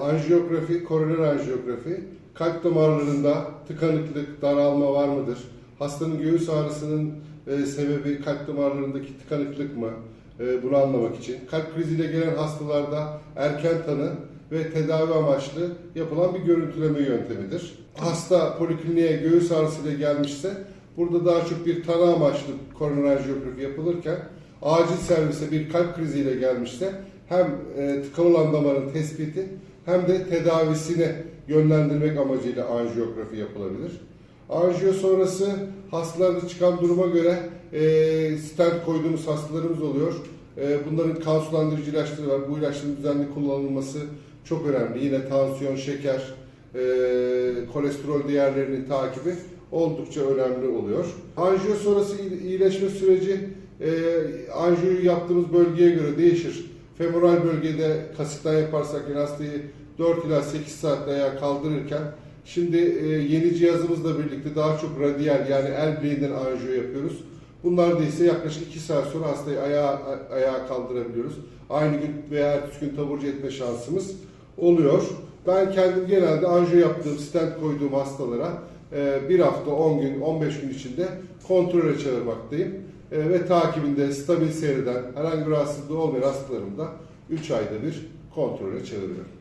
Anjiyografi, koroner anjiyografi, kalp damarlarında tıkanıklık, daralma var mıdır? Hastanın göğüs ağrısının e, sebebi kalp damarlarındaki tıkanıklık mı? E, bunu anlamak için. Kalp kriziyle gelen hastalarda erken tanı ve tedavi amaçlı yapılan bir görüntüleme yöntemidir. Hasta polikliniğe göğüs ağrısıyla gelmişse burada daha çok bir tanı amaçlı koroner anjiyografi yapılırken acil servise bir kalp kriziyle gelmişse hem e, tıkalı damarın tespiti hem de tedavisine yönlendirmek amacıyla anjiyografi yapılabilir. Anjiyo sonrası hastalarda çıkan duruma göre e, stent koyduğumuz hastalarımız oluyor. E, bunların kan sulandırıcı ilaçları var. Bu ilaçların düzenli kullanılması çok önemli. Yine tansiyon, şeker, e, kolesterol değerlerinin takibi oldukça önemli oluyor. Anjiyo sonrası iyi- iyileşme süreci e, anjiyoyu yaptığımız bölgeye göre değişir. Femoral bölgede kasıktan yaparsak hastayı 4 ila 8 saatte ayağa kaldırırken şimdi e, yeni cihazımızla birlikte daha çok radyal yani el bileğinden anjiyo yapıyoruz. Bunlar da ise yaklaşık 2 saat sonra hastayı ayağa, ayağa kaldırabiliyoruz. Aynı gün veya ertesi gün taburcu etme şansımız oluyor. Ben kendim genelde anjiyo yaptığım, stent koyduğum hastalara e, bir hafta, 10 gün, 15 gün içinde kontrole çağırmaktayım. E, ve takibinde stabil seyreden, herhangi bir rahatsızlığı olmayan hastalarımı da 3 ayda bir kontrole çağırıyorum.